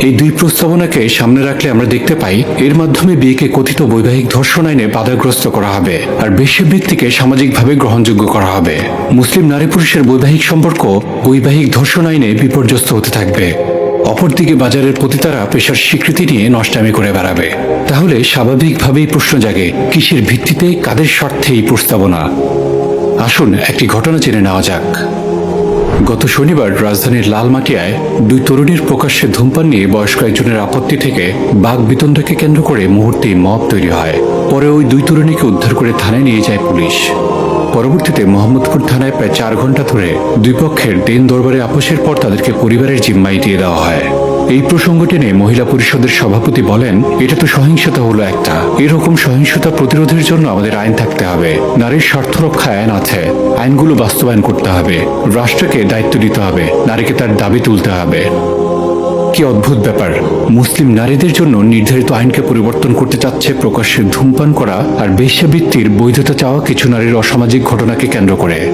এই দুই প্রস্তাবনাকে সামনে রাখলে আমরা দেখতে পাই, এর মাধ্যমে বিয়েকে কথিত বৈবাহিক ধর্ষণ আইনে বাধাগ্রস্ত করা হবে আর বেশি ব্যক্তিকে সামাজিকভাবে গ্রহণযোগ্য করা হবে। মুসলিম নারী পুরুষের বৈবাহিক সম্পর্ক বৈবাহিক ধর্ষণ আইনে বিপর্যস্ত হতে থাকবে। অপরদিকে বাজারের পতিতারা পেশার স্বীকৃতি নিয়ে নষ্টামি করে বেড়াবে। তাহলে স্বাভাবিকভাবেই প্রশ্ন জাগে, কিসের ভিত্তিতে, কাদের স্বার্থে এই প্রস্তাবনা? আসুন একটি ঘটনা জেনে নেওয়া যাক। গত শনিবার রাজধানীর লালমাটিয়ায় দুই তরুণীর প্রকাশ্যে ধূমপান নিয়ে বয়স্ক একজনের আপত্তি থেকে বাঘ বিতণ্ডাকে কেন্দ্র করে মুহূর্তেই মব তৈরি হয়। পরে ওই দুই তরুণীকে উদ্ধার করে থানায় নিয়ে যায় পুলিশ। পরবর্তীতে মোহাম্মদপুর থানায় প্রায় চার ঘণ্টা ধরে দুই পক্ষের দিন দরবারে আপোষের পর তাদেরকে পরিবারের জিম্মাই দিয়ে দেওয়া হয়। এই প্রসঙ্গটি নিয়ে মহিলা পরিষদের সভাপতি বলেন, এটা তো সহিংসতা হলো একটা। এরকম সহিংসতা প্রতিরোধের জন্য আমাদের আইন থাকতে হবে। নারীর স্বার্থ রক্ষা আইন আছে। আইনগুলো বাস্তবায়ন করতে হবে। রাষ্ট্রকে দায়িত্ব দিতে হবে। নারীকে তার দাবি তুলতে হবে। কি অদ্ভুত ব্যাপার। মুসলিম নারীদের জন্য নির্ধারিত আইনকে পরিবর্তন করতে চাচ্ছে প্রকাশ্যে ধূমপান করা আর বেশ্যাবৃত্তির বৈধতা চাওয়া কিছু নারীর অসামাজিক ঘটনাকে কেন্দ্র করে।